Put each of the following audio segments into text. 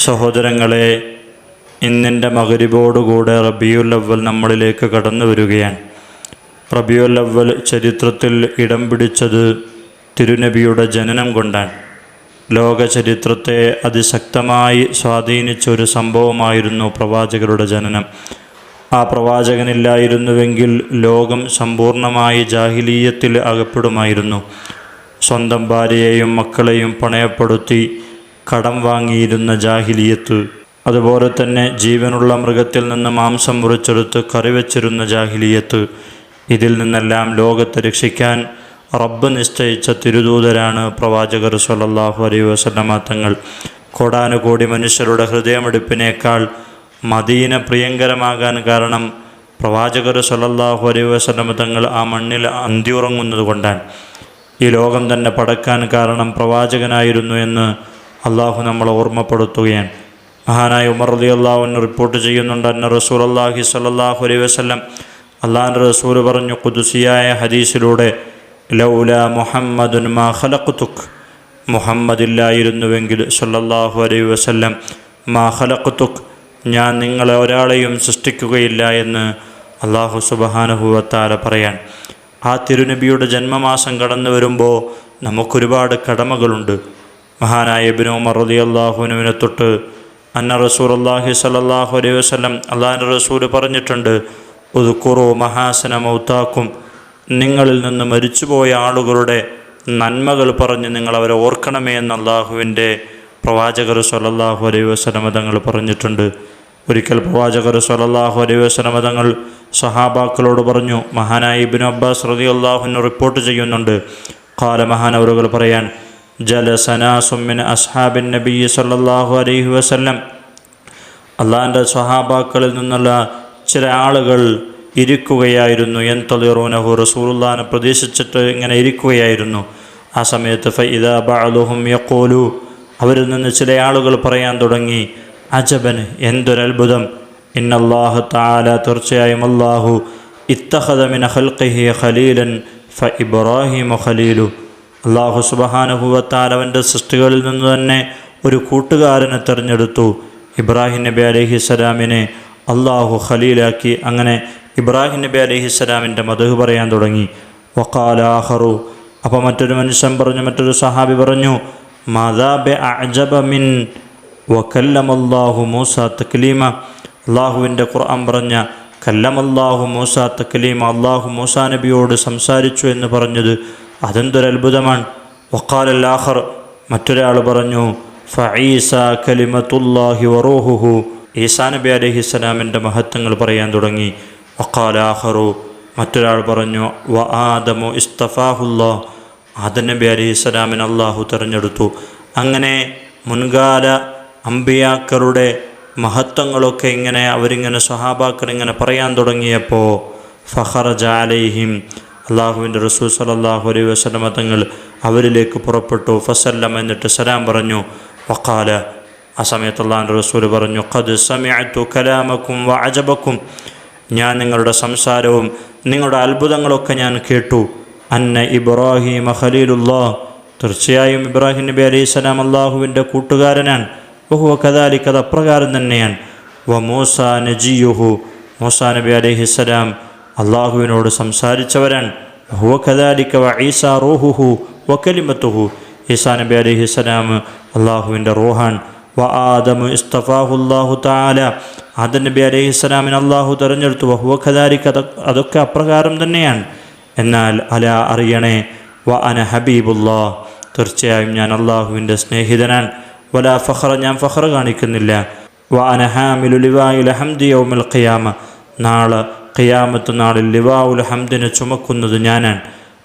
സഹോദരങ്ങളെ ഇന്നിന്റെ മകരിബോടുകൂടെ റബിയുൽ അവൽ നമ്മളിലേക്ക് കടന്നു വരികയാണ്. റബിയുൽ അവൽ ചരിത്രത്തിൽ ഇടം പിടിച്ചത് തിരുനബിയുടെ ജനനം കൊണ്ടാണ്. ലോക ചരിത്രത്തെ അതിശക്തമായി സ്വാധീനിച്ച ഒരു സംഭവമായിരുന്നു പ്രവാചകരുടെ ജനനം. ആ പ്രവാചകനില്ലായിരുന്നുവെങ്കിൽ ലോകം സമ്പൂർണമായി ജാഹിലീയത്തിൽ അകപ്പെടുമായിരുന്നു. സ്വന്തം ഭാര്യയെയും മക്കളെയും പണയപ്പെടുത്തി കടം വാങ്ങിയിരുന്ന ജാഹിലിയത്ത്. അതുപോലെ തന്നെ ജീവനുള്ള മൃഗത്തിൽ നിന്ന് മാംസം മുറിച്ചെടുത്ത് കറിവച്ചിരുന്ന ജാഹിലിയത്ത്. ഇതിൽ നിന്നെല്ലാം ലോകത്തെ രക്ഷിക്കാൻ റബ്ബ് നിശ്ചയിച്ച തിരുദൂതരാണ് പ്രവാചകർ സല്ലാഹു അലൈ വസല്ലമ തങ്ങൾ. കോടാനുകോടി മനുഷ്യരുടെ ഹൃദയമെടുപ്പിനേക്കാൾ മദീന പ്രിയങ്കരമാകാൻ കാരണം പ്രവാചകർ സല്ലാഹു അലൈ വസല്ലമ തങ്ങൾ ആ മണ്ണിൽ അന്തിയുറങ്ങുന്നത് കൊണ്ടാണ്. ഈ ലോകം തന്നെ പടക്കാൻ കാരണം പ്രവാചകനായിരുന്നു എന്ന് അള്ളാഹു നമ്മളെ ഓർമ്മപ്പെടുത്തുകയാണ്. മഹാനായ ഉമർ അലി അള്ളാഹുവിന് റിപ്പോർട്ട് ചെയ്യുന്നുണ്ട് അന്ന റസൂൽ അള്ളാഹി സല്ലാഹു അലൈ വസ്ലം അള്ളാഹിന്റെ റസൂൽ പറഞ്ഞു കുതുസിയായ ഹദീസിലൂടെ ലൗല മുഹമ്മദുൻ മാ ഖലഖ്തുക് മുഹമ്മദില്ലായിരുന്നുവെങ്കിൽ സല്ലല്ലാഹു അലൈഹി വസല്ലം മാ ഖലഖ്തുക് ഞാൻ നിങ്ങളെ ഒരാളെയും സൃഷ്ടിക്കുകയില്ല എന്ന് അള്ളാഹു സുബഹാനുഭവത്താല പറയാൻ. ആ തിരുനബിയുടെ ജന്മമാസം കടന്നു വരുമ്പോൾ നമുക്കൊരുപാട് കടമകളുണ്ട്. മഹാനായ ഇബിനു ഉമർ റതി അള്ളാഹുനുവിനെ തൊട്ട് അന്ന റസൂൽ അള്ളാഹി സലല്ലാഹു അലൈഹി വസ്ലം അള്ളാഹിന്റെ റസൂൽ പറഞ്ഞിട്ടുണ്ട് ഉദുക്കുറു മഹാസന മൗത്താക്കും. നിങ്ങളിൽ നിന്ന് മരിച്ചുപോയ ആളുകളുടെ നന്മകൾ പറഞ്ഞ് നിങ്ങൾ അവരെ ഓർക്കണമേ എന്ന് അള്ളാഹുവിന്റെ പ്രവാചകർ സലല്ലാഹു അലൈഹി വസ്ലമ തങ്ങൾ പറഞ്ഞിട്ടുണ്ട്. ഒരിക്കൽ പ്രവാചകർ സലല്ലാഹു അലൈഹി വസ്ലമ തങ്ങൾ സഹാബാക്കളോട് പറഞ്ഞു മഹാനായി ഇബിൻ അബ്ബാസ് റതി അള്ളാഹുവിന് റിപ്പോർട്ട് ചെയ്യുന്നുണ്ട്. കാല മഹാനവറുകൾ പറയാൻ ജലസനാസുമിൻ അസ്ഹാബിൻ നബി സല്ലല്ലാഹു അലൈഹി വസല്ലം. അള്ളാഹിന്റെ സ്വഹാബാക്കളിൽ നിന്നുള്ള ചില ആളുകൾ ഇരിക്കുകയായിരുന്നു. എൻ തൊളിറൂനഹു റസൂലുള്ളാനെ പ്രതീക്ഷിച്ചിട്ട് ഇങ്ങനെ ഇരിക്കുകയായിരുന്നു. ആ സമയത്ത് ഫൈദ ബഅലുഹും യക്കോലു അവരിൽ നിന്ന് ചില ആളുകൾ പറയാൻ തുടങ്ങി അജബൻ എന്തൊരത്ഭുതം. ഇന്നല്ലാഹു താല തീർച്ചയായും അള്ളാഹു ഇത്തഹദമിൻ ഖൽഖിഹി ഖലീലൻ ഫ ഇബ്രാഹിമു ഖലീലു. അള്ളാഹു സുബഹാനുഭവത്താലവന്റെ സൃഷ്ടികളിൽ നിന്ന് തന്നെ ഒരു കൂട്ടുകാരനെ തിരഞ്ഞെടുത്തു. ഇബ്രാഹിം നബി അലഹിസ്സലാമിനെ അള്ളാഹു ഖലീലാക്കി. അങ്ങനെ ഇബ്രാഹിം നബി അലഹിസ്സലാമിന്റെ മധു പറയാൻ തുടങ്ങി. വക്കാലാഹറു അപ്പോൾ മറ്റൊരു മനുഷ്യൻ പറഞ്ഞു മറ്റൊരു സഹാബി പറഞ്ഞു മദാബെ അജബ മിൻ വക്കല്ലമല്ലാഹു മൂസ തക്ലീമ. അള്ളാഹുവിന്റെ ഖുർആൻ പറഞ്ഞ കല്ലമല്ലാഹു മൂസ തക്ലീമ അള്ളാഹു മൂസ നബിയോട് സംസാരിച്ചു എന്ന് പറഞ്ഞത് അതെന്തൊരു അത്ഭുതമാണ്. വക്കാലല്ലാഹർ മറ്റൊരാൾ പറഞ്ഞു ഫഈസ കലിമത്തുല്ലാഹി വറൂഹുഹു. ഈസാ നബി മഹത്വങ്ങൾ പറയാൻ തുടങ്ങി. വക്കാലാഹറു മറ്റൊരാൾ പറഞ്ഞു വ ആദമു ഇസ്തഫാഹുല്ലാ. ആദം നബി അലഹിസ്സലാമിന് അള്ളാഹു തിരഞ്ഞെടുത്തു. അങ്ങനെ മുൻകാല അമ്പിയാക്കളുടെ മഹത്വങ്ങളൊക്കെ ഇങ്ങനെ അവരിങ്ങനെ സ്വഹാബാക്കൾ ഇങ്ങനെ പറയാൻ തുടങ്ങിയപ്പോൾ ഫഹറജ അലൈഹിം അള്ളാഹുവിന്റെ റസൂൽ സലല്ലാഹു അലൈ വസ്ലമ തങ്ങൾ അവരിലേക്ക് പുറപ്പെട്ടു. ഫസല്ലം എന്നിട്ട് സലാം പറഞ്ഞു. വക്കാല ആ സമയത്ത് അള്ളാഹിന്റെ റസൂൽ പറഞ്ഞു ഖദ് സമയത്തു കലാമക്കും വ അജബക്കും. ഞാൻ നിങ്ങളുടെ സംസാരവും നിങ്ങളുടെ അത്ഭുതങ്ങളൊക്കെ ഞാൻ കേട്ടു. അന്ന ഇബ്രാഹിം ഖലീലുല്ലാ തീർച്ചയായും ഇബ്രാഹിം നബി അലൈഹി സ്വലാം അള്ളാഹുവിന്റെ കൂട്ടുകാരനാണ്. ബഹുവ കദാലിക്ക് അത് അപ്രകാരം തന്നെയാണ്. വ മൂസ നജിയുഹു മൂസ നബി അലൈഹി സ്വലാം അള്ളാഹുവിനോട് സംസാരിച്ചവരാണ്. ഹുവ കദാലിക്ക വ റൂഹുഹു വ ഈസാ നബി അലൈഹി സ്വലാം അള്ളാഹുവിന്റെ റൂഹാൻ. വ ആദമു ഇസ്തഫാഹുല്ലാഹു താല ആദം നബി അലൈഹി സ്വലാമിന് അള്ളാഹു തെരഞ്ഞെടുത്തു. വഹുവ ഖദാലിക്ക് അതൊക്കെ അപ്രകാരം തന്നെയാണ്. എന്നാൽ അല അറിയണേ വ അന ഹബീബുല്ലാ. തീർച്ചയായും ഞാൻ അള്ളാഹുവിന്റെ സ്നേഹിതനാൻ വല ഫഖറ ഞാൻ ഫഹ്റ കാണിക്കുന്നില്ല. വ അന ഹാമിലു ലിവായിൽ ഹംദി ഖിയാമ. നാളെ ഖിയാമത്ത് നാളിൽ ലിവാഉൽ ഹംദിനെ ചുമക്കുന്നത് ഞാനാണ്.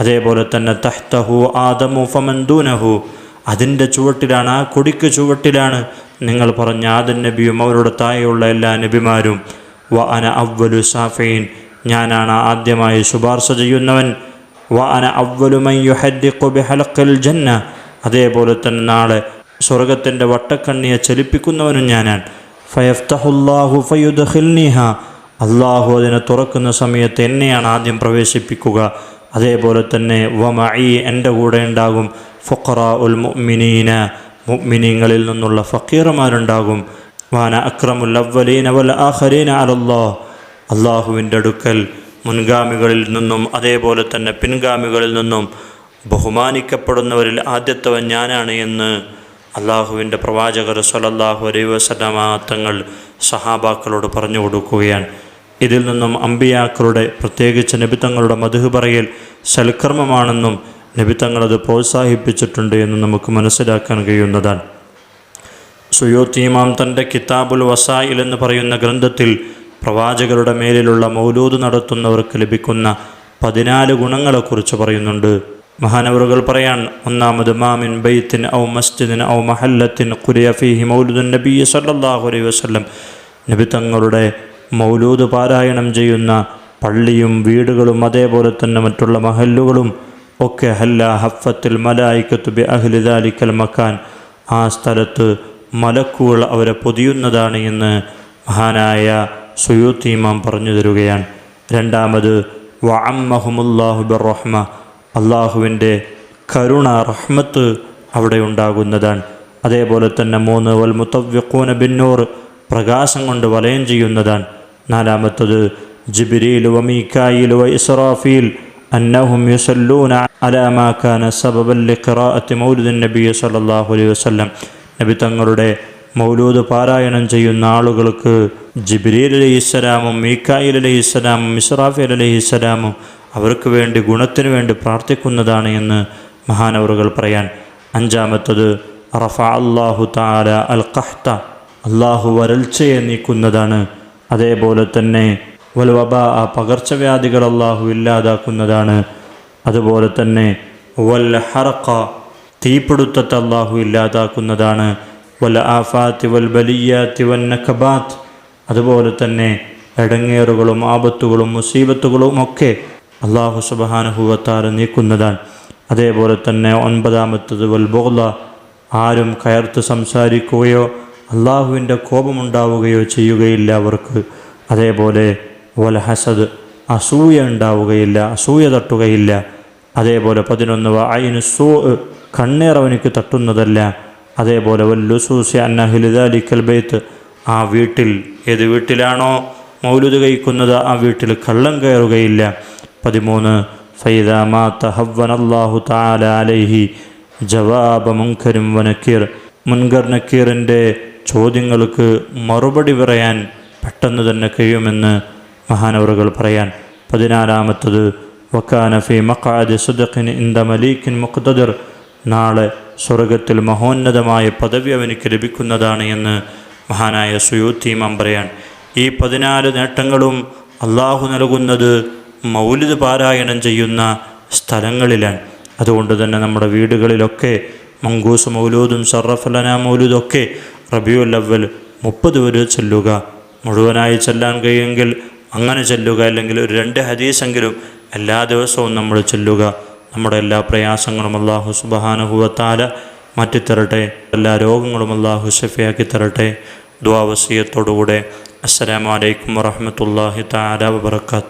അതേപോലെ തന്നെ തഹ്തഹു ആദമു ഫമന്ദൂനഹു അതിന്റെ ചുവട്ടിലാണ് ആ കൊടിക്ക് ചുവട്ടിലാണ് നിങ്ങൾ പറഞ്ഞ ആദൻ നബിയും അവരുടെ താഴെയുള്ള എല്ലാ നബിമാരും. വ അന അവ്വലു സാഫീൻ. ഞാനാണ് ആദ്യമായി ശുപാർശ ചെയ്യുന്നവൻ. വ അന അവ്വലുമൻ യുഹദ്ദിഖു ബിഹലഖിൽ ജന്ന. അതേപോലെ തന്നെ നാളെ സ്വർഗത്തിന്റെ വട്ടക്കണ്ണിയെ ചലിപ്പിക്കുന്നവനും ഞാനാണ്. ഫയഫ്തഹുല്ലാഹു ഫയുദ്ഖിൽനിഹ. അള്ളാഹു അതിനെ തുറക്കുന്ന സമയത്ത് എന്നെയാണ് ആദ്യം പ്രവേശിപ്പിക്കുക. അതേപോലെ തന്നെ വമഈ എന്റെ കൂടെ ഉണ്ടാകും. ഫുഖറ ഉൽ മുഅ്മിനീന മുഅ്മിനീങ്ങളിൽ നിന്നുള്ള ഫക്കീറമാരുണ്ടാകും വാന അക്രമുൽ അവലീന വൽ ആഖരീന അലല്ലാഹ്. അള്ളാഹുവിന്റെ അടുക്കൽ മുൻഗാമികളിൽ നിന്നും അതേപോലെ തന്നെ പിൻഗാമികളിൽ നിന്നും ബഹുമാനിക്കപ്പെടുന്നവരിൽ ആദ്യത്തവൻ ഞാനാണ് എന്ന് അള്ളാഹുവിന്റെ പ്രവാചകർ സലല്ലാഹു അലൈ വസലമ തങ്ങൾ സഹാബാക്കളോട് പറഞ്ഞു കൊടുക്കുകയാണ്. ഇതിൽ നിന്നും അമ്പിയാക്കളുടെ പ്രത്യേകിച്ച് നബിത്തങ്ങളുടെ മധു പറയൽ സൽക്കർമ്മമാണെന്നും നബിത്തങ്ങളത് പ്രോത്സാഹിപ്പിച്ചിട്ടുണ്ട് എന്ന് നമുക്ക് മനസ്സിലാക്കാൻ കഴിയുന്നതാണ്. സുയോത്തീമാം തന്റെ കിതാബുൽ വസായിൽ എന്ന് പറയുന്ന ഗ്രന്ഥത്തിൽ പ്രവാചകരുടെ മേലിലുള്ള മൗലൂദ് നടത്തുന്നവർക്ക് ലഭിക്കുന്ന പതിനാല് ഗുണങ്ങളെക്കുറിച്ച് പറയുന്നുണ്ട്. മഹാനവറുകൾ പറയാൻ ഒന്നാമത് മാമിൻ ബൈത്തിൻ ഔ മസ്ജിദിൻ ഔ മഹല്ലത്തിൻ കുരിയ ഫീഹി നബി സല്ലല്ലാഹു അലൈഹി വസല്ലം. നബി തങ്ങളുടെ മൗലൂദ് പാരായണം ചെയ്യുന്ന പള്ളിയും വീടുകളും അതേപോലെ തന്നെ മറ്റുള്ള മഹല്ലുകളും ഒക്കെ ഹല്ല ഹഫത്തിൽ മലായിക്കത്ത് ബി അഹ്ലിദാലിക്കൽ മക്കാൻ ആ സ്ഥലത്ത് മലക്കുകൾ അവരെ പൊതിയുന്നതാണ് എന്ന് മഹാനായ സുയൂത്തീമാം പറഞ്ഞു തരുകയാണ്. രണ്ടാമത് വഅമ്മഹുമുല്ലാഹു ബിറഹ്മ. അള്ളാഹുവിന്റെ കരുണ റഹ്മത്ത് അവിടെ ഉണ്ടാകുന്നതാണ്. അതേപോലെ തന്നെ മൂന്ന് വൽ മുത്തവ്യക്കൂന ബിന്നൂർ പ്രകാശം കൊണ്ട് വലയം ചെയ്യുന്നതാണ്. നാലാമത്തത് ജിബിരിയിലു വ മീക്കായിൽ വ ഇസ്രാഫീൽ അന്നഹും യുസല്ലൂന അലാമാക്കാന സബബല്ലി ലിഖിറാഅത്തി മൗലിദിൻ നബി സല്ലല്ലാഹു അലൈഹി വസല്ലം. നബി തങ്ങളുടെ മൗലൂദ് പാരായണം ചെയ്യുന്ന ആളുകൾക്ക് ജിബ്രീൽ അലൈഹിസ്സലാമും മീക്കായിൽ അലൈഹിസ്സലാമും ഇസ്രാഫീൽ അലൈഹിസ്സലാമും അവർക്ക് വേണ്ടി ഗുണത്തിന് വേണ്ടി പ്രാർത്ഥിക്കുന്നതാണ് എന്ന് മഹാനവറുകൾ പറയാൻ. അഞ്ചാമത്തത് റഫ അള്ളാഹു താല അൽ ഖഹ്ത. അള്ളാഹു വരൾച്ചയെ നീക്കുന്നതാണ്. അതേപോലെ തന്നെ വൽവബ ആ പകർച്ചവ്യാധികൾ അള്ളാഹു ഇല്ലാതാക്കുന്നതാണ്. അതുപോലെ തന്നെ വൽ ഹറക്ക തീപിടുത്തത്തെ അള്ളാഹു ഇല്ലാതാക്കുന്നതാണ്. വൽ ആഫാത്തി വൽ ബലിയാത്തി വൻ നഖബാത്ത് അതുപോലെ തന്നെ എടങ്ങേറുകളും ആപത്തുകളും മുസീബത്തുകളും ഒക്കെ അള്ളാഹു സുബഹാനുഭവത്താൽ നീക്കുന്നതാണ്. അതേപോലെ തന്നെ ഒൻപതാമത്തത് വൽ ബോല ആരും കയർത്ത് സംസാരിക്കുകയോ അള്ളാഹുവിന്റെ കോപമുണ്ടാവുകയോ ചെയ്യുകയില്ല അവർക്ക്. അതേപോലെ വൽ ഹസദ് അസൂയ ഉണ്ടാവുകയില്ല അസൂയ തട്ടുകയില്ല. അതേപോലെ പതിനൊന്ന് അയിന് സൂ കണ്ണേറവനിക്ക് തട്ടുന്നതല്ല. അതേപോലെ വല്ലുസൂസി അന്നഹിലിദാലിക്കൽ ബൈത്ത് ആ വീട്ടിൽ ഏത് വീട്ടിലാണോ മൗലുദ് കഴിക്കുന്നത് ആ വീട്ടിൽ കള്ളം കയറുകയില്ല. പതിമൂന്ന് ഫൈദ മാ തഹവൻ അള്ളാഹു താല അലൈഹി ജവാബ മുൻഖരും വനക്കീർ മുൻകർ നക്കീറിന്റെ ചോദ്യങ്ങൾക്ക് മറുപടി പറയാൻ പെട്ടെന്ന് തന്നെ കഴിയുമെന്ന് മഹാനവറുകൾ പറയാൻ. പതിനാലാമത്തത് വക്കാനഫി മക്കാദ് സുദഖിൻ ഇന്ദ മലീഖിൻ മുഖ്തദർ. നാളെ സ്വർഗത്തിൽ മഹോന്നതമായ പദവി അവനിക്ക് ലഭിക്കുന്നതാണ് എന്ന് മഹാനായ സുയൂത്തീമാം പറയാൻ. ഈ പതിനാല് നേട്ടങ്ങളും അള്ളാഹു നൽകുന്നത് മൗലിദ് പാരായണം ചെയ്യുന്ന സ്ഥലങ്ങളിലാണ്. അതുകൊണ്ട് തന്നെ നമ്മുടെ വീടുകളിലൊക്കെ മങ്കൂസ് മൗലൂദും സറഫലന മൗലൂദൊക്കെ റബിയുൽ അവൽ മുപ്പത് വരെ ചെല്ലുക. മുഴുവനായി ചെല്ലാൻ കഴിയുമെങ്കിൽ അങ്ങനെ ചെല്ലുക അല്ലെങ്കിൽ ഒരു രണ്ട് ഹദീസെങ്കിലും എല്ലാ ദിവസവും നമ്മൾ ചെല്ലുക. നമ്മുടെ എല്ലാ പ്രയാസങ്ങളും അള്ളാഹു സുബഹാനുഭവത്താല മാറ്റിത്തരട്ടെ. എല്ലാ രോഗങ്ങളും അള്ളാഹു ഷഫിയാക്കി തരട്ടെ. ദ്വാവസീയത്തോടുകൂടെ അസ്സലാമലൈക്കും വറഹമത്തല്ലാഹി താല വബർക്കാത്ത്